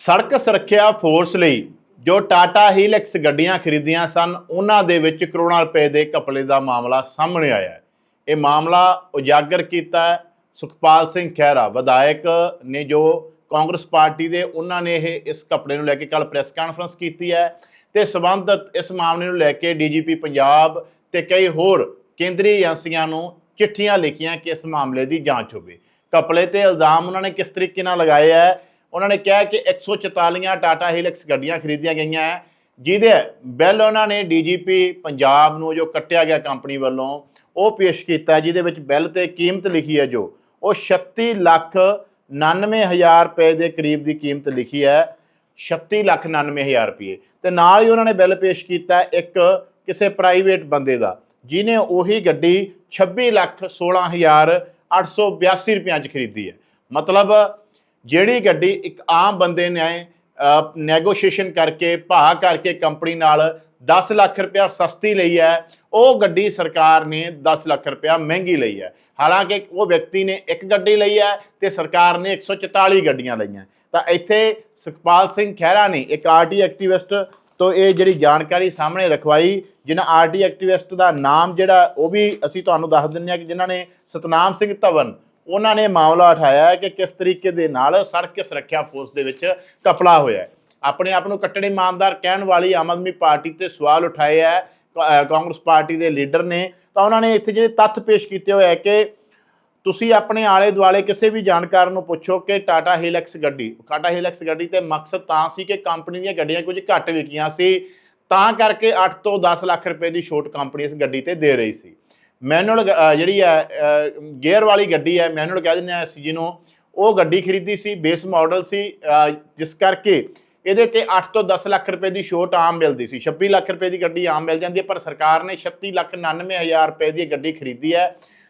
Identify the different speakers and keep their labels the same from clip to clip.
Speaker 1: ਸੜਕ ਸੁਰੱਖਿਆ ਫੋਰਸ ਲਈ ਜੋ ਟਾਟਾ ਹੀਲੈਕਸ ਗੱਡੀਆਂ ਖਰੀਦੀਆਂ ਸਨ, ਉਹਨਾਂ ਦੇ ਵਿੱਚ ਕਰੋੜਾਂ ਰੁਪਏ ਦੇ ਘਪਲੇ ਦਾ ਮਾਮਲਾ ਸਾਹਮਣੇ ਆਇਆ ਹੈ। ਇਹ ਮਾਮਲਾ ਉਜਾਗਰ ਕੀਤਾ ਹੈ। ਸੁਖਪਾਲ ਸਿੰਘ ਖਹਿਰਾ, ਵਿਧਾਇਕ ਨੇ ਜੋ ਕਾਂਗਰਸ ਪਾਰਟੀ ਦੇ, ਉਹਨਾਂ ਨੇ ਇਹ ਇਸ ਘਪਲੇ ਨੂੰ ਲੈ ਕੇ ਕੱਲ ਪ੍ਰੈਸ ਕਾਨਫਰੰਸ ਕੀਤੀ ਹੈ ਤੇ ਸਬੰਧਤ ਇਸ ਮਾਮਲੇ ਨੂੰ ਲੈ ਕੇ ਡੀਜੀਪੀ ਪੰਜਾਬ ਤੇ ਕਈ ਹੋਰ ਕੇਂਦਰੀ ਏਜੰਸੀਆਂ ਨੂੰ ਚਿੱਠੀਆਂ ਲਿਖੀਆਂ ਕਿ ਇਸ ਮਾਮਲੇ ਦੀ ਜਾਂਚ ਹੋਵੇ। ਘਪਲੇ ਤੇ ਇਲਜ਼ਾਮ ਉਹਨਾਂ ਨੇ ਕਿਸ ਤਰੀਕੇ ਨਾਲ ਲਗਾਏ ਹੈ ਉਹਨਾਂ ਨੇ ਕਿਹਾ ਕਿ 144 ਟਾਟਾ ਹੀਲੈਕਸ ਗੱਡੀਆਂ ਖਰੀਦੀਆਂ ਗਈਆਂ ਹੈ, ਜਿਹਦੇ ਬਿੱਲ ਉਹਨਾਂ ਨੇ ਡੀਜੀਪੀ ਪੰਜਾਬ ਨੂੰ ਜੋ ਕੱਟਿਆ ਗਿਆ ਕੰਪਨੀ ਵੱਲੋਂ, ਉਹ ਪੇਸ਼ ਕੀਤਾ ਜਿਹਦੇ ਵਿੱਚ ਬਿੱਲ ਤੇ ਕੀਮਤ ਲਿਖੀ ਹੈ ਜੋ, ਉਹ 36 ਲੱਖ 99000 ਰੁਪਏ ਦੇ ਕਰੀਬ ਦੀ ਕੀਮਤ ਲਿਖੀ ਹੈ 36 ਲੱਖ 99000 ਰੁਪਏ। ਤੇ ਨਾਲ ਹੀ ਉਹਨਾਂ ਨੇ ਬਿੱਲ ਪੇਸ਼ ਕੀਤਾ ਇੱਕ ਕਿਸੇ ਪ੍ਰਾਈਵੇਟ ਬੰਦੇ ਦਾ ਜਿਨੇ ਉਹੀ ਗੱਡੀ 26 ਲੱਖ 16882 ਰੁਪਈਆਂ 'ਚ ਖਰੀਦੀ ਹੈ। ਮਤਲਬ ਜਿਹੜੀ ਗੱਡੀ ਇੱਕ ਆਮ ਬੰਦੇ ਨੇ ਨੈਗੋਸ਼ੀਏਸ਼ਨ ਕਰਕੇ, ਭਾਅ ਕਰਕੇ ਕੰਪਨੀ ਨਾਲ 10 ਲੱਖ ਰੁਪਇਆ ਸਸਤੀ ਲਈ ਹੈ, ਉਹ ਗੱਡੀ ਸਰਕਾਰ ਨੇ 10 ਲੱਖ ਰੁਪਇਆ ਮਹਿੰਗੀ ਲਈ ਹੈ। ਹਾਲਾਂਕਿ ਉਹ ਵਿਅਕਤੀ ਨੇ ਇੱਕ ਗੱਡੀ ਲਈ ਹੈ ਤੇ ਸਰਕਾਰ ਨੇ 144 ਗੱਡੀਆਂ ਲਈਆਂ। ਤਾਂ ਇੱਥੇ ਸੁਖਪਾਲ ਸਿੰਘ ਖਹਿਰਾ ਨੇ ਇੱਕ ਆਰਟੀ ਐਕਟਿਵਿਸਟ ਤੋਂ ਇਹ ਜਿਹੜੀ ਜਾਣਕਾਰੀ ਸਾਹਮਣੇ ਰਖਵਾਈ, ਜਿਨ੍ਹਾਂ ਆਰਟੀ ਐਕਟਿਵਿਸਟ ਦਾ ਨਾਮ ਜਿਹੜਾ ਉਹ ਵੀ ਅਸੀਂ ਤੁਹਾਨੂੰ ਦੱਸ ਦਿੰਦੇ ਹਾਂ ਕਿ ਜਿਨ੍ਹਾਂ ਨੇ ਸਤਨਾਮ ਸਿੰਘ ਧਵਨ ਉਹਨਾਂ ਨੇ ਮਾਮਲਾ ਉਠਾਇਆ ਕਿ ਕਿਸ ਤਰੀਕੇ ਦੇ ਨਾਲ ਸੜਕ ਸੁਰੱਖਿਆ ਫੋਰਸ ਦੇ ਵਿੱਚ ਕਪਲਾ ਹੋਇਆ ਆਪਣੇ ਆਪ ਨੂੰ ਕੱਟੜੇ ਇਮਾਨਦਾਰ ਕਹਿਣ ਵਾਲੀ ਆਮ ਆਦਮੀ ਪਾਰਟੀ ਤੇ ਸਵਾਲ ਉਠਾਏ ਹੈ। ਕ- ਕਾਂਗਰਸ ਪਾਰਟੀ ਦੇ ਲੀਡਰ ਨੇ। ਤਾਂ ਉਹਨਾਂ ਨੇ ਇੱਥੇ ਜਿਹੜੇ ਤੱਥ ਪੇਸ਼ ਕੀਤੇ ਹੋਏ ਹੈ ਕਿ ਤੁਸੀਂ ਆਪਣੇ ਆਲੇ ਦੁਆਲੇ ਕਿਸੇ ਵੀ ਜਾਣਕਾਰ ਨੂੰ ਪੁੱਛੋ ਕਿ ਟਾਟਾ ਹੀਲੈਕਸ ਗੱਡੀ, ਟਾਟਾ ਹੀਲੈਕਸ ਗੱਡੀ ਤੇ ਮਕਸਦ ਤਾਂ ਸੀ ਕਿ ਕੰਪਨੀ ਦੀਆਂ ਗੱਡੀਆਂ ਕੁਝ ਘੱਟ ਵਿਕੀਆਂ ਸੀ। ਤਾਂ ਕਰਕੇ 8 ਤੋਂ 10 ਲੱਖ ਰੁਪਏ ਦੀ ਛੋਟ ਕੰਪਨੀ ਇਸ ਗੱਡੀ ਤੇ ਦੇ ਰਹੀ ਸੀ। ਮੈਨੂਅਲ ਜਿਹੜੀ ਹੈ ਗੇਅਰ ਵਾਲੀ ਗੱਡੀ ਹੈ, ਮੈਨੂਅਲ ਕਹਿ ਦਿੰਦੇ ਆ ਅਸੀਂ ਜਿਹਨੂੰ। ਉਹ ਗੱਡੀ ਖਰੀਦੀ ਸੀ, ਬੇਸ ਮਾਡਲ ਸੀ ਜਿਸ ਕਰਕੇ ਇਹਦੇ ਤੇ 8 ਤੋਂ 10 ਲੱਖ ਰੁਪਏ ਦੀ ਛੋਟ ਆਮ ਮਿਲਦੀ ਸੀ। 26 ਲੱਖ ਰੁਪਏ ਦੀ ਗੱਡੀ ਆਮ ਮਿਲ ਜਾਂਦੀ ਹੈ, ਪਰ ਸਰਕਾਰ ਨੇ 36 ਲੱਖ 99 ਹਜ਼ਾਰ ਰੁਪਏ ਦੀ ਇਹ ਗੱਡੀ ਖਰੀਦੀ ਹੈ।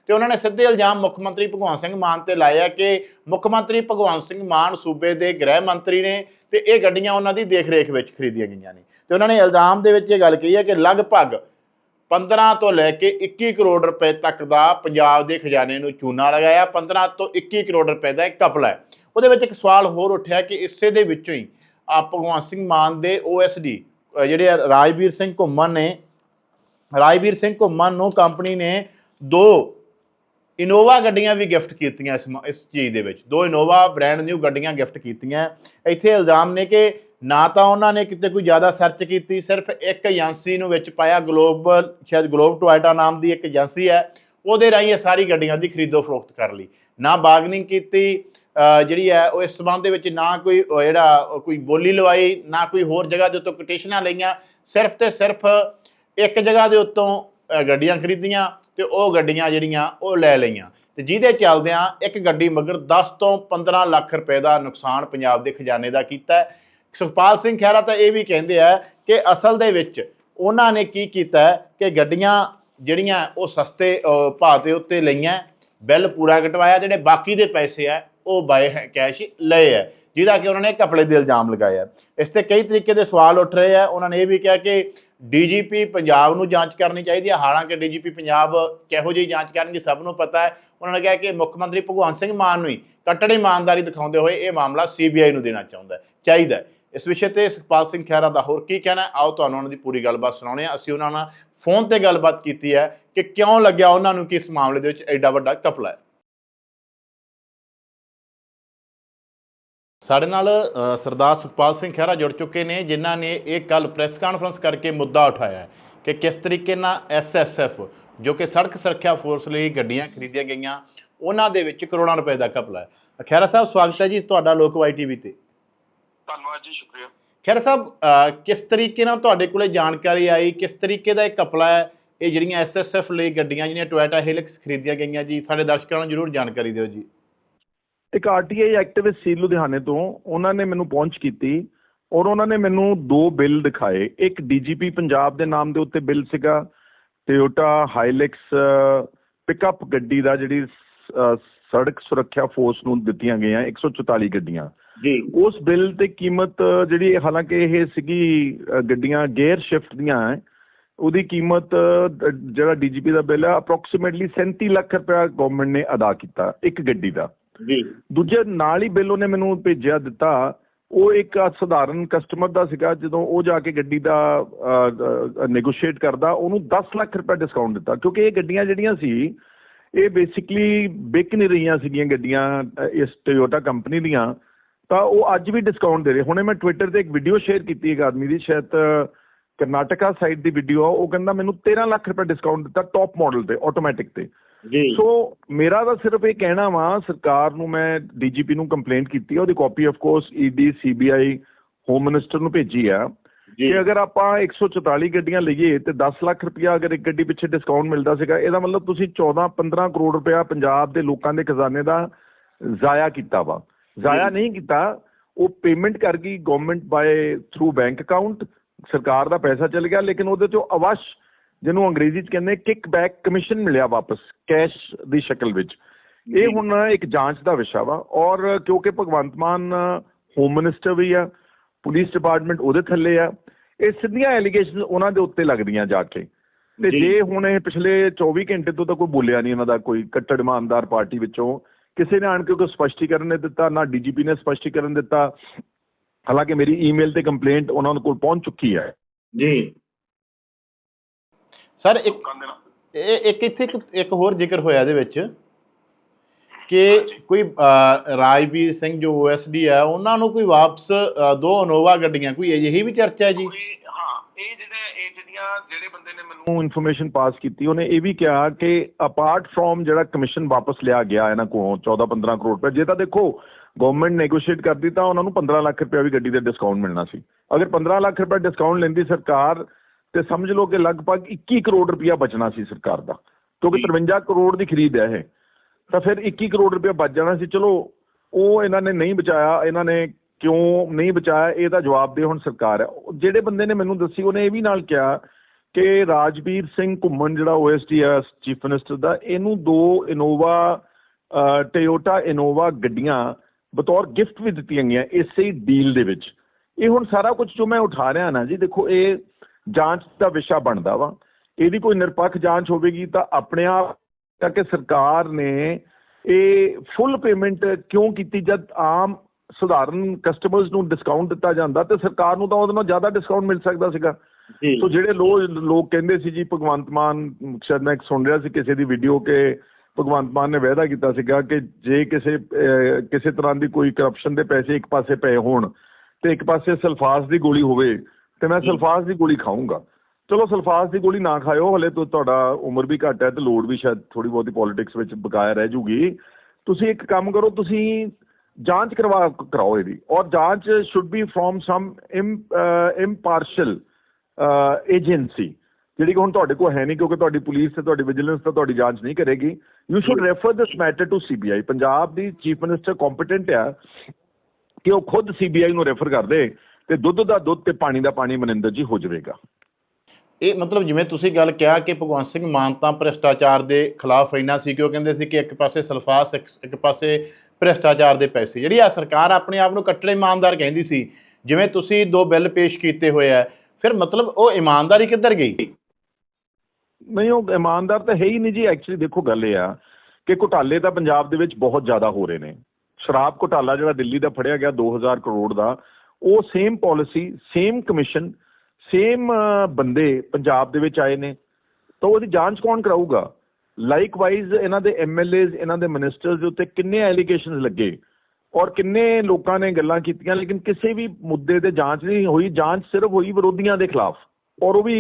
Speaker 1: ਤੇ ਉਹਨਾਂ ਨੇ ਸਿੱਧੇ ਇਲਜ਼ਾਮ ਮੁੱਖ ਮੰਤਰੀ ਭਗਵੰਤ ਸਿੰਘ ਮਾਨ ਤੇ ਲਾਇਆ ਕਿ ਮੁੱਖ ਮੰਤਰੀ ਭਗਵੰਤ ਸਿੰਘ ਮਾਨ ਸੂਬੇ ਦੇ ਗ੍ਰਹਿ ਮੰਤਰੀ ਨੇ ਤੇ ਇਹ ਗੱਡੀਆਂ ਉਹਨਾਂ ਦੀ ਦੇਖ-ਰੇਖ ਵਿੱਚ ਖਰੀਦੀਆਂ ਗਈਆਂ ਨੇ। ਤੇ ਉਹਨਾਂ ਨੇ ਇਲਜ਼ਾਮ ਦੇ ਵਿੱਚ ਇਹ ਗੱਲ ਕਹੀ ਹੈ ਕਿ ਲਗਭਗ 15 ਤੋਂ ਲੈ ਕੇ 21 ਕਰੋੜ ਰੁਪਏ ਤੱਕ ਦਾ ਪੰਜਾਬ ਦੇ ਖਜ਼ਾਨੇ ਨੂੰ ਚੂਨਾ ਲਗਾਇਆ। 15 ਤੋਂ 21 ਕਰੋੜ ਰੁਪਏ ਦਾ ਇੱਕ ਕਪਲਾ ਹੈ। ਉਹਦੇ ਵਿੱਚ ਇੱਕ ਸਵਾਲ ਹੋਰ ਉੱਠਿਆ ਕਿ ਇਸੇ ਦੇ ਵਿੱਚੋਂ ਹੀ ਆ ਭਗਵੰਤ ਸਿੰਘ ਮਾਨ ਦੇ ਓਐਸਡੀ ਜਿਹੜੇ ਰਾਜਵੀਰ ਸਿੰਘ ਘੁੰਮਣ ਨੇ, ਰਾਜਵੀਰ ਸਿੰਘ ਘੁੰਮਣ ਨੂੰ ਕੰਪਨੀ ਨੇ ਦੋ ਇਨੋਵਾ ਗੱਡੀਆਂ ਵੀ ਗਿਫਟ ਕੀਤੀਆਂ ਇਸ ਇਸ ਚੀਜ਼ ਦੇ ਵਿੱਚ। ਦੋ ਇਨੋਵਾ ਬ੍ਰਾਂਡ ਨਿਊ ਗੱਡੀਆਂ ਗਿਫਟ ਕੀਤੀਆਂ। ਇੱਥੇ ਇਲਜ਼ਾਮ ਨੇ ਕਿ ਨਾ ਤਾਂ ਉਹਨਾਂ ਨੇ ਕਿਤੇ ਕੋਈ ਜ਼ਿਆਦਾ ਸਰਚ ਕੀਤੀ, ਸਿਰਫ ਇੱਕ ਏਜੰਸੀ ਨੂੰ ਵਿੱਚ ਪਾਇਆ ਗਲੋਬਲ ਸ਼ਾਇਦ ਗਲੋਬ ਟੋਇਟਾ ਨਾਮ ਦੀ ਇੱਕ ਏਜੰਸੀ ਹੈ, ਉਹਦੇ ਰਾਹੀਂ ਇਹ ਸਾਰੀ ਗੱਡੀਆਂ ਦੀ ਖਰੀਦੋ ਫਰੋਖਤ ਕਰ ਲਈ। ਨਾ ਬਾਰਗਨਿੰਗ ਕੀਤੀ ਜਿਹੜੀ ਹੈ, ਉਹ ਇਸ ਸਬੰਧ ਦੇ ਵਿੱਚ ਨਾ ਕੋਈ ਜਿਹੜਾ ਕੋਈ ਬੋਲੀ ਲਵਾਈ, ਨਾ ਕੋਈ ਹੋਰ ਜਗ੍ਹਾ ਦੇ ਉੱਤੋਂ ਕੋਟੇਸ਼ਨਾਂ ਲਈਆਂ, ਸਿਰਫ ਤੇ ਸਿਰਫ ਇੱਕ ਜਗ੍ਹਾ ਦੇ ਉੱਤੋਂ ਗੱਡੀਆਂ ਖਰੀਦੀਆਂ ਤੇ ਉਹ ਗੱਡੀਆਂ ਜਿਹੜੀਆਂ, ਉਹ ਲੈ ਲਈਆਂ। ਤੇ ਜਿਹਦੇ ਚੱਲਦਿਆਂ ਇੱਕ ਗੱਡੀ ਮਗਰ 10 ਤੋਂ 15 ਲੱਖ ਰੁਪਏ ਦਾ ਨੁਕਸਾਨ ਪੰਜਾਬ ਦੇ ਖਜ਼ਾਨੇ ਦਾ ਕੀਤਾ ਸੁਖਪਾਲ ਸਿੰਘ ਖਹਿਰਾ ਤਾਂ ਇਹ ਵੀ ਕਹਿੰਦੇ ਆ ਕਿ ਅਸਲ ਦੇ ਵਿੱਚ ਉਹਨਾਂ ਨੇ ਕੀ ਕੀਤਾ ਕਿ ਗੱਡੀਆਂ ਜਿਹੜੀਆਂ ਉਹ ਸਸਤੇ ਭਾਅ ਦੇ ਉੱਤੇ ਲਈਆਂ, ਬਿੱਲ ਪੂਰਾ ਕਟਵਾਇਆ, ਜਿਹੜੇ ਬਾਕੀ ਦੇ ਪੈਸੇ ਆ, ਉਹ ਬਾਏ ਕੈਸ਼ ਲਏ ਆ, ਜਿਹਦਾ ਕਿ ਉਹਨਾਂ ਨੇ ਕਪੜੇ ਦੇ ਇਲਜ਼ਾਮ ਲਗਾਇਆ ਇਸ ਤੇ ਕਈ ਤਰੀਕੇ ਦੇ ਸਵਾਲ ਉੱਠ ਰਹੇ ਆ। ਉਹਨਾਂ ਨੇ ਇਹ ਵੀ ਕਿਹਾ ਕਿ ਡੀਜੀਪੀ ਪੰਜਾਬ ਨੂੰ ਜਾਂਚ ਕਰਨੀ ਚਾਹੀਦੀ ਹੈ ਹਾਲਾਂਕਿ ਡੀਜੀਪੀ ਪੰਜਾਬ ਕਿਹੋ ਜਿਹੀ ਜਾਂਚ ਕਰਨਗੇ, ਸਭ ਨੂੰ ਪਤਾ ਹੈ। ਉਹਨਾਂ ਨੇ ਕਿਹਾ ਕਿ ਮੁੱਖ ਮੰਤਰੀ ਭਗਵੰਤ ਸਿੰਘ ਮਾਨ ਨੂੰ ਹੀ ਕੱਟੜ ਇਮਾਨਦਾਰੀ ਦਿਖਾਉਂਦੇ ਹੋਏ ਇਹ ਮਾਮਲਾ ਸੀਬੀਆਈ ਨੂੰ ਦੇਣਾ ਚਾਹੁੰਦਾ ਚਾਹੀਦਾ ਇਸ ਵਿਸ਼ੇ ਤੇ ਸੁਖਪਾਲ ਸਿੰਘ ਖਹਿਰਾ ਦਾ ਹੋਰ ਕੀ ਕਹਿਣਾ ਆਓ ਤੁਹਾਨੂੰ ਉਹਨਾਂ ਦੀ ਪੂਰੀ ਗੱਲਬਾਤ ਸੁਣਾਉਂਦੇ ਹਾਂ। ਅਸੀਂ ਉਹਨਾਂ ਨਾਲ ਫੋਨ ਤੇ ਗੱਲਬਾਤ ਕੀਤੀ ਹੈ ਕਿ ਕਿਉਂ ਲੱਗਿਆ ਉਹਨਾਂ ਨੂੰ ਕਿ ਇਸ ਮਾਮਲੇ ਦੇ ਵਿੱਚ ਐਡਾ ਵੱਡਾ ਕਪਲਾ ਹੈ। ਸਾਡੇ ਨਾਲ ਸਰਦਾਰ ਸੁਖਪਾਲ ਸਿੰਘ ਖਹਿਰਾ ਜੁੜ ਚੁੱਕੇ ਨੇ, ਜਿਨ੍ਹਾਂ ਨੇ ਇਹ ਕੱਲ ਪ੍ਰੈਸ ਕਾਨਫਰੰਸ ਕਰਕੇ ਮੁੱਦਾ ਉਠਾਇਆ ਕਿ ਕਿਸ ਤਰੀਕੇ ਨਾਲ ਐਸਐਸਐਫ ਜੋ ਕਿ ਸੜਕ ਸੁਰੱਖਿਆ ਫੋਰਸ ਲਈ ਗੱਡੀਆਂ ਖਰੀਦੀਆਂ ਗਈਆਂ, ਉਹਨਾਂ ਦੇ ਵਿੱਚ ਕਰੋੜਾਂ ਰੁਪਏ ਦਾ ਕਪਲਾ ਹੈ। ਖਹਿਰਾ ਸਾਹਿਬ, ਸਵਾਗਤ ਹੈ ਜੀ ਤੁਹਾਡਾ ਲੋਕਵਾਈ ਟੀਵੀ ਤੇ।
Speaker 2: ਧੰਨਵਾਦ ਜੀ ਸ਼ੁਕਰੀਆ।
Speaker 1: ਖੈਰ ਸਾਹਿਬ ਕਿਸ ਤਰੀਕੇ ਨਾਲ ਤੁਹਾਡੇ ਕੋਲੇ ਜਾਣਕਾਰੀ ਆਈ? ਕਿਸ ਤਰੀਕੇ ਦਾ ਇਹ ਕਪਲਾ ਹੈ? ਇਹ ਜਿਹੜੀਆਂ ਐਸਐਸਐਫ ਲਈ ਗੱਡੀਆਂ ਜਿਹੜੀਆਂ ਟੋਇਟਾ ਹਿਲਕਸ ਖਰੀਦੀਆਂ ਗਈਆਂ ਜੀ ਸਾਡੇ ਦਰਸ਼ਕਾਂ ਨੂੰ ਜਰੂਰ ਜਾਣਕਾਰੀ ਦਿਓ ਜੀ।
Speaker 3: ਇੱਕ ਆਰਟੀਆਈ ਐਕਟਿਵਿਸਟ ਸੀ ਲੁਧਿਆਣੇ ਤੋਂ ਉਹਨਾਂ ਨੇ ਮੈਨੂੰ ਪਹੁੰਚ ਕੀਤੀ ਔਰ ਉਹਨਾਂ ਨੇ ਮੈਨੂੰ ਦੋ ਬਿੱਲ ਦਿਖਾਏ। ਇੱਕ ਡੀਜੀਪੀ ਪੰਜਾਬ ਦੇ ਨਾਮ ਦੇ ਉੱਤੇ ਬਿੱਲ ਸੀਗਾ ਟੋਯੋਟਾ ਹਾਈਲੈਕਸ ਪਿਕਅਪ ਗੱਡੀ ਦਾ ਜਿਹੜੀ ਸੜਕ ਸੁਰੱਖਿਆ ਫੋਰਸ ਨੂੰ ਦਿੱਤੀਆਂ ਗਈਆਂ 144 ਗੱਡੀਆਂ।
Speaker 1: ਜੀ।
Speaker 3: ਉਸ ਬਿੱਲ ਤੇ ਕੀਮਤ ਜਿਹੜੀ ਹਾਲਾਂਕਿ ਇਹ ਸੀਗੀ ਗੱਡੀਆਂ ਗੇਅਰ ਸ਼ਿਫਟ ਦੀਆਂ ਹੈ ਉਹਦੀ ਕੀਮਤ ਜਿਹੜਾ ਡੀਜੀਪੀ ਦਾ ਬਿੱਲ ਹੈ ਅਪਰੋਕਸੀਮੇਟਲੀ 37 ਲੱਖ ਰੁਪਏ ਗਵਰਨਮੈਂਟ ਨੇ ਅਦਾ ਕੀਤਾ ਇੱਕ ਗੱਡੀ ਦਾ।
Speaker 1: ਜੀ।
Speaker 3: ਦੂਜੇ ਨਾਲ ਹੀ ਬਿੱਲ ਉਹਨੇ ਮੈਨੂੰ ਭੇਜਿਆ ਦਿੱਤਾ ਉਹ ਇੱਕ ਸਧਾਰਨ ਕਸਟਮਰ ਦਾ ਸੀਗਾ ਜਦੋਂ ਉਹ ਜਾ ਕੇ ਗੱਡੀ ਦਾ ਨੈਗੋਸ਼ੀਏਟ ਕਰਦਾ ਉਹਨੂੰ 10 ਲੱਖ ਰੁਪਏ ਡਿਸਕਾਊਂਟ ਦਿੱਤਾ ਕਿਉਂਕਿ ਇਹ ਗੱਡੀਆਂ ਜਿਹੜੀਆਂ ਸੀ ਇਹ ਬੇਸਿਕਲੀ ਵਿਕ ਨਹੀਂ ਰਹੀਆਂ ਸੀਗੀਆਂ ਗੱਡੀਆਂ ਇਸ ਟੋਯੋਟਾ ਕੰਪਨੀ ਦੀਆਂ। ਤਾਂ ਉਹ ਅੱਜ ਵੀ ਡਿਸਕਾਊਂਟ ਦੇ ਰਹੇ। ਹੁਣੇ ਮੈਂ ਟਵਿੱਟਰ ਤੇ ਇੱਕ ਵੀਡੀਓ ਸ਼ੇਅਰ ਕੀਤੀ ਇੱਕ ਆਦਮੀ ਦੀ ਸ਼ਾਇਦ ਕਰਨਾਟਕਾ ਸਾਈਡ ਦੀ ਵੀਡੀਓ ਆ। ਉਹ ਕਹਿੰਦਾ ਮੈਨੂੰ 13 ਲੱਖ ਰੁਪਏ ਡਿਸਕਾਊਂਟ ਦਿੱਤਾ ਟੌਪ ਮਾਡਲ ਤੇ ਆਟੋਮੈਟਿਕ ਤੇ।
Speaker 1: ਜੀ।
Speaker 3: ਸੋ ਮੇਰਾ ਤਾਂ ਸਿਰਫ ਇਹ ਕਹਿਣਾ ਵਾ ਸਰਕਾਰ ਨੂੰ ਮੈਂ ਡੀਜੀਪੀ ਨੂੰ ਕੰਪਲੇਂਟ ਕੀਤੀ ਹੈ ਉਹਦੀ copy of course ED CBI home minister ਨੂੰ ਭੇਜੀ ਆ।
Speaker 1: ਜੀ।
Speaker 3: ਕਿ ਅਗਰ ਆਪਾਂ 144 ਗੱਡੀਆਂ ਲਈਏ ਤੇ 10 ਲੱਖ ਰੁਪਇਆ ਅਗਰ ਇੱਕ ਗੱਡੀ ਪਿੱਛੇ ਡਿਸਕਾਊਂਟ ਮਿਲਦਾ ਸੀਗਾ ਇਹਦਾ ਮਤਲਬ ਤੁਸੀਂ 14 15 ਕਰੋੜ ਰੁਪਇਆ ਪੰਜਾਬ ਦੇ ਲੋਕਾਂ ਦੇ ਖਜ਼ਾਨੇ ਦਾ ਜ਼ਾਇਆ ਕੀਤਾ ਵਾ। ਜ਼ਾਇਆ। ਨਹੀਂ ਕੀਤਾ ਉਹ ਪੇਮੈਂਟ ਕਰ ਗਈ government by through bank account ਸਰਕਾਰ ਦਾ ਪੈਸਾ ਚਲ ਗਿਆ ਲੇਕਿਨ ਉਹਦੇ ਚੋਂ ਅਵਸ਼ ਜਿਹਨੂੰ ਅੰਗਰੇਜ਼ੀ ਚ ਕਹਿੰਦੇ ਕਿਕ ਬੈਕ ਕਮਿਸ਼ਨ ਮਿਲਿਆ ਵਾਪਸ ਕੈਸ਼ ਦੀ ਸ਼ਕਲ ਵਿੱਚ ਇਹ। ਹੁਣ ਇੱਕ ਜਾਂਚ ਦਾ ਵਿਸ਼ਾ ਵਾ ਔਰ ਕਿਉਂਕਿ ਭਗਵੰਤ ਮਾਨ ਹੋਮ ਮਿਨਿਸਟਰ ਵੀ ਆ ਪੁਲਿਸ ਡਿਪਾਰਟਮੈਂਟ ਉਹਦੇ ਥੱਲੇ ਆ ਇਹ ਸਿੱਧੀਆਂ ਐਲੀਗੇਸ਼ਨ ਉਹਨਾਂ ਦੇ ਉੱਤੇ ਲੱਗਦੀਆਂ ਜਾ ਕੇ ਤੇ
Speaker 1: ਜੀ।
Speaker 3: ਹੁਣ ਇਹ ਪਿਛਲੇ 24 ਘੰਟੇ ਤੋਂ ਤਾਂ ਕੋਈ ਬੋਲਿਆ ਨਹੀਂ ਉਹਨਾਂ ਦਾ ਕੋਈ ਕੱਟੜ ਇਮਾਨਦਾਰ ਪਾਰਟੀ ਵਿੱਚੋਂ ਕਿਸੇ ਨੇ ਆਣ ਕੇ ਕੋਈ ਸਪਸ਼ਟੀਕਰਨ ਨਹੀਂ ਦਿੱਤਾ ਨਾ ਡੀਜੀਪੀ ਨੇ ਸਪਸ਼ਟੀਕਰਨ ਦਿੱਤਾ। ਹਾਲਾਂਕਿ ਮੇਰੀ ਈਮੇਲ ਤੇ ਕੰਪਲੇਂਟ ਉਹਨਾਂ ਕੋਲ ਪਹੁੰਚ ਚੁੱਕੀ ਹੈ।
Speaker 1: ਜੀ। ਸਰ ਇੱਕ ਇੱਕ ਇੱਥੇ ਇੱਕ ਇੱਕ ਹੋਰ ਜ਼ਿਕਰ ਹੋਇਆ ਇਹਦੇ ਵਿੱਚ ਕਿ ਕੋਈ ਰਾਜਵੀਰ ਸਿੰਘ ਜੋ ਓਐਸਡੀ ਹੈ ਉਹਨਾਂ ਨੂੰ ਕੋਈ ਵਾਪਸ ਦੋ ਇਨੋਵਾ ਗੱਡੀਆਂ ਕੋਈ ਅਜਿਹੀ ਵੀ ਚਰਚਾ ਹੈ ਜੀ?
Speaker 2: ਇਹ ਜਿਹੜੇ ਇਹ ਜਿਹੜੀਆਂ ਜਿਹੜੇ ਬੰਦੇ ਨੇ ਮੈਨੂੰ
Speaker 3: ਨੂੰ ਇਨਫੋਰਮੇਸ਼ਨ ਪਾਸ ਕੀਤੀ ਉਹਨੇ ਇਹ ਵੀ ਕਿਹਾ ਕਿ ਅਪਾਰਟ ਫਰੋਮ ਜਿਹੜਾ ਕਮਿਸ਼ਨ ਵਾਪਸ ਲਿਆ ਗਿਆ ਇਹਨਾਂ ਕੋਲੋਂ 14-15 ਕਰੋੜ ਰੁਪਏ ਜੇ ਤਾਂ ਦੇਖੋ ਗਵਰਨਮੈਂਟ ਨੈਗੋਸ਼ੀਏਟ ਕਰਦੀ ਤਾਂ ਉਹਨਾਂ ਨੂੰ 15 ਲੱਖ ਰੁਪਏ ਵੀ ਗੱਡੀ ਦੇ ਡਿਸਕਾਊਂਟ ਮਿਲਣਾ ਸੀ। ਅਗਰ 15 ਲੱਖ ਰੁਪਏ ਡਿਸਕਾਊਂਟ ਲੈਂਦੀ ਸਰਕਾਰ ਤੇ ਸਮਝ ਲਓ ਕਿ ਲਗਭਗ 21 ਕਰੋੜ ਰੁਪਇਆ ਬਚਣਾ ਸੀ ਸਰਕਾਰ ਦਾ ਕਿਉਂਕਿ 53 ਕਰੋੜ ਦੀ ਖਰੀਦ ਹੈ ਇਹ। ਤਾਂ ਫਿਰ 21 ਕਰੋੜ ਰੁਪਇਆ ਬਚ ਜਾਣਾ ਸੀ ਚਲੋ ਉਹ ਇਹਨਾਂ ਨੇ ਨਹੀਂ ਬਚਾਇਆ ਇਹਨਾਂ ਨੇ ਕਿਉਂ ਨਹੀਂ ਬਚਾਇਆ ਇਹਦਾ ਜਵਾਬ ਦੇ ਹੁਣ ਸਰਕਾਰ ਹੈ। ਜਿਹੜੇ ਬੰਦੇ ਨੇ ਮੈਨੂੰ ਦੱਸੀ, ਉਹਨੇ ਇਹ ਵੀ ਨਾਲ ਕਿਹਾ ਕਿ ਰਾਜਵੀਰ ਸਿੰਘ ਘੁੰਮਣ ਜਿਹੜਾ ਓਐਸਟੀ ਹੈ ਚੀਫ ਮਿਨਿਸਟਰ ਦਾ, ਇਹਨੂੰ ਦੋ ਇਨੋਵਾ ਟੋਯੋਟਾ ਇਨੋਵਾ ਗੱਡੀਆਂ ਬਤੌਰ ਗਿਫਟ ਵੀ ਦਿੱਤੀਆਂ ਗਈਆਂ ਇਸੇ ਡੀਲ ਦੇ ਵਿੱਚ। ਇਹ ਹੁਣ ਸਾਰਾ ਕੁਝ ਜੋ ਮੈਂ ਉਠਾ ਰਿਹਾ ਨਾ ਜੀ, ਦੇਖੋ ਇਹ ਜਾਂਚ ਦਾ ਵਿਸ਼ਾ ਬਣਦਾ ਵਾ। ਇਹਦੀ ਕੋਈ ਨਿਰਪੱਖ ਜਾਂਚ ਹੋਵੇਗੀ ਤਾਂ ਆਪਣੇ ਆਪ ਕਰਕੇ ਸਰਕਾਰ ਨੇ ਇਹ ਫੁੱਲ ਪੇਮੈਂਟ ਕਿਉਂ ਕੀਤੀ, ਜਦ ਆਮ ਸਧਾਰਨ ਕਸਟਮਰਸ ਨੂੰ ਡਿਸਕਾਊਂਟ ਦਿੱਤਾ ਜਾਂਦਾ ਤੇ ਸਰਕਾਰ ਨੂੰ ਤਾਂ ਉਹਦੇ ਨਾਲ ਜ਼ਿਆਦਾ ਡਿਸਕਾਊਂਟ ਮਿਲ ਸਕਦਾ ਸੀਗਾ। ਸੋ ਜਿਹੜੇ ਲੋਕ ਲੋਕ ਕਹਿੰਦੇ ਸੀ ਜੀ ਭਗਵੰਤ ਮਾਨ ਸ਼ਾਇਦ ਮੈਂ ਇੱਕ ਸੁਣ ਰਿਹਾ ਸੀ ਕਿਸੇ ਦੀ ਵੀਡੀਓ ਕਿ ਭਗਵੰਤ ਮਾਨ ਨੇ ਵਾਅਦਾ ਕੀਤਾ ਸੀਗਾ ਕਿ ਜੇ ਕਿਸੇ ਕਿਸੇ ਤਰ੍ਹਾਂ ਦੀ ਕੋਈ ਕਰਪਸ਼ਨ ਦੇ ਪੈਸੇ ਇੱਕ ਪਾਸੇ ਪਏ ਹੋਣ ਤੇ ਇੱਕ ਪਾਸੇ ਸਲਫਾਸ ਦੀ ਗੋਲੀ ਹੋਵੇ ਤੇ ਮੈਂ। ਸਲਫਾਸ ਦੀ ਗੋਲੀ ਖਾਊਂਗਾ। ਚਲੋ ਸਲਫਾਸ ਦੀ ਗੋਲੀ ਨਾ ਖਾਇਓ ਹਲੇ ਤੋਂ ਤੁਹਾਡਾ ਉਮਰ ਵੀ ਘੱਟ ਹੈ ਤੇ ਲੋੜ ਵੀ ਸ਼ਾਇਦ ਥੋੜੀ ਬਹੁਤੀ ਪੋਲਿਟਿਕਸ ਵਿੱਚ ਬਕਾਇਆ ਰਹਿ ਜੂਗੀ। ਤੁਸੀਂ ਇੱਕ ਕੰਮ ਕਰੋ ਤੁਸੀਂ ਜਾਂਚ ਕਰਵਾ ਕਰਾਓ ਇਹਦੀ। ਔਰ ਜਾਂਚ should be from some impartial agency ਜਿਹੜੀ ਕਿ ਹੁਣ ਤੁਹਾਡੇ ਕੋਲ ਹੈ ਨਹੀਂ, ਕਿਉਂਕਿ ਤੁਹਾਡੀ ਪੁਲਿਸ ਤੇ ਤੁਹਾਡੀ ਵਿਜੀਲੈਂਸ ਤਾਂ ਤੁਹਾਡੀ ਜਾਂਚ ਨਹੀਂ ਕਰੇਗੀ। You should refer this matter to CBI Punjab the chief minister competent ਆ ਕਿ ਉਹ ਖੁਦ ਸੀਬੀਆਈ ਨੂੰ ਰੈਫਰ ਕਰ ਦੇ ਤੇ ਦੁੱਧ ਦਾ ਦੁੱਧ ਤੇ ਪਾਣੀ ਦਾ ਪਾਣੀ ਮਨਿੰਦਰ ਜੀ ਹੋ ਜਾਵੇਗਾ।
Speaker 1: ਇਹ ਮਤਲਬ ਜਿਵੇਂ ਤੁਸੀਂ ਗੱਲ ਕਿਹਾ ਕਿ ਭਗਵੰਤ ਸਿੰਘ ਮਾਨ ਤਾਂ ਭ੍ਰਿਸ਼ਟਾਚਾਰ ਦੇ ਖਿਲਾਫ ਇੰਨਾ ਸੀ ਕਿ ਉਹ ਕਹਿੰਦੇ ਸੀ ਕਿ ਇੱਕ ਪਾਸੇ ਸਲਫਾਸ ਇੱਕ ਪਾਸੇ ਭ੍ਰਿਸ਼ਟਾਚਾਰ ਦੇ ਪੈਸੇ। ਜਿਹੜੀ ਆ ਸਰਕਾਰ ਆਪਣੇ ਆਪ ਨੂੰ ਕੱਟੜੇ ਇਮਾਨਦਾਰ ਕਹਿੰਦੀ ਸੀ, ਜਿਵੇਂ ਤੁਸੀਂ ਦੋ ਬਿੱਲ ਪੇਸ਼ ਕੀਤੇ ਹੋਏ ਆ, ਫਿਰ ਮਤਲਬ ਉਹ ਇਮਾਨਦਾਰੀ ਕਿੱਧਰ ਗਈ?
Speaker 3: ਨਹੀਂ, ਉਹ ਇਮਾਨਦਾਰ ਤਾਂ ਹੈ ਹੀ ਨਹੀਂ ਜੀ। ਐਕਚੁਅਲੀ ਦੇਖੋ ਗੱਲ ਇਹ ਆ ਕਿ ਘੁਟਾਲੇ ਤਾਂ ਪੰਜਾਬ ਦੇ ਵਿੱਚ ਬਹੁਤ ਜ਼ਿਆਦਾ ਹੋ ਰਹੇ ਨੇ। ਸ਼ਰਾਬ ਘੁਟਾਲਾ ਜਿਹੜਾ ਦਿੱਲੀ ਦਾ ਫੜਿਆ ਗਿਆ 2000 ਕਰੋੜ ਦਾ, ਉਹ same policy same commission same ਬੰਦੇ ਪੰਜਾਬ ਦੇ ਵਿੱਚ ਆਏ ਨੇ। ਤਾਂ ਉਹਦੀ ਜਾਂਚ ਕੌਣ ਕਰਾਊਗਾ? ਲਾਈਕਵਾਈਜ਼ ਇਹਨਾਂ ਦੇ ਐਮਐਲਏਜ਼ ਇਹਨਾਂ ਦੇ ਮਿਨਿਸਟਰਸ ਦੇ ਉੱਤੇ ਕਿੰਨੇ ਐਲੀਗੇਸ਼ਨਸ ਲੱਗੇ? ਔਰ ਕਿੰਨੇ ਲੋਕਾਂ ਨੇ ਗੱਲਾਂ ਕੀਤੀਆਂ? ਲੇਕਿਨ ਕਿਸੇ ਵੀ ਮੁੱਦੇ ਤੇ ਜਾਂਚ ਨਹੀਂ ਹੋਈ। ਜਾਂਚ ਸਿਰਫ ਹੋਈ ਵਿਰੋਧੀਆਂ ਦੇ ਖਿਲਾਫ। ਔਰ ਉਹ ਵੀ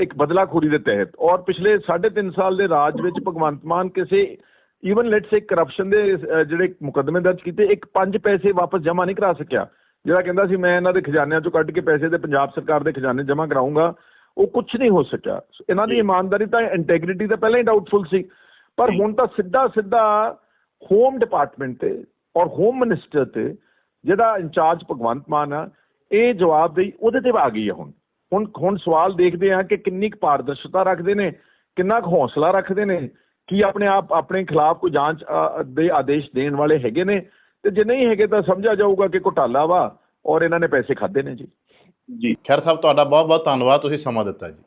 Speaker 3: ਇੱਕ ਬਦਲਾਖੋਰੀ ਦੇ ਤਹਿਤ। ਔਰ ਪਿਛਲੇ 3.5 ਸਾਲ ਦੇ ਰਾਜ ਵਿੱਚ ਭਗਵੰਤ ਮਾਨ ਕਿਸੇ ਈਵਨ ਲੈਟਸ ਸੇ ਕਰਪਸ਼ਨ ਦੇ ਜਿਹੜੇ ਮੁਕੱਦਮੇ ਦਰਜ ਕੀਤੇ, ਇੱਕ 5 ਪੈਸੇ ਵਾਪਸ ਜਮ੍ਹਾਂ ਨਹੀਂ ਕਰਾ ਸਕਿਆ। ਜਿਹੜਾ ਕਹਿੰਦਾ ਸੀ, ਮੈਂ ਇਹਨਾਂ ਦੇ ਖਜ਼ਾਨਿਆਂ ਚੋਂ ਕੱਢ ਕੇ ਪੈਸੇ ਤੇ ਪੰਜਾਬ ਸਰਕਾਰ ਦੇ ਖਜ਼ਾਨੇ ਜਮ੍ਹਾਂ ਕਰਾਉਂਗਾ ਉਹ ਕੁਝ ਨਹੀਂ ਹੋ ਸਕਿਆ। ਇਹਨਾਂ ਦੀ। ਇਮਾਨਦਾਰੀ ਤਾਂ ਇੰਟੈਗ੍ਰਿਟੀ ਤਾਂ ਪਹਿਲਾਂ ਹੀ ਡਾਊਟਫੁਲ ਸੀ। ਪਰ। ਹੁਣ ਤਾਂ ਸਿੱਧਾ ਸਿੱਧਾ ਹੋਮ ਡਿਪਾਰਟਮੈਂਟ ਤੇ ਔਰ ਹੋਮ ਮਿਨਿਸਟਰ ਤੇ ਜਿਹੜਾ ਇੰਚਾਰਜ ਭਗਵੰਤ ਮਾਨ ਆ ਇਹ ਜਵਾਬਦੇਹੀ ਉਹਦੇ ਤੇ ਆ ਗਈ ਹੈ ਹੁਣ। ਹੁਣ ਹੁਣ ਸਵਾਲ ਦੇਖਦੇ ਆ ਕਿ ਕਿੰਨੀ ਕੁ ਪਾਰਦਰਸ਼ਤਾ ਰੱਖਦੇ ਨੇ ਕਿੰਨਾ ਕੁ ਹੌਸਲਾ ਰੱਖਦੇ ਨੇ ਕੀ ਆਪਣੇ ਆਪ ਆਪਣੇ ਖਿਲਾਫ ਕੋਈ ਜਾਂਚ ਦੇ ਆਦੇਸ਼ ਦੇਣ ਵਾਲੇ ਹੈਗੇ ਨੇ। ਤੇ ਜੇ ਨਹੀਂ ਹੈਗੇ ਤਾਂ ਸਮਝਿਆ ਜਾਊਗਾ ਕਿ ਘੁਟਾਲਾ ਵਾ ਔਰ ਇਹਨਾਂ ਨੇ ਪੈਸੇ ਖਾਦੇ ਨੇ ਜੀ।
Speaker 1: ਜੀ। ਖੈਰ ਸਾਹਿਬ ਤੁਹਾਡਾ ਬਹੁਤ ਬਹੁਤ ਧੰਨਵਾਦ ਤੁਸੀਂ ਸਮਾਂ ਦਿੱਤਾ ਜੀ।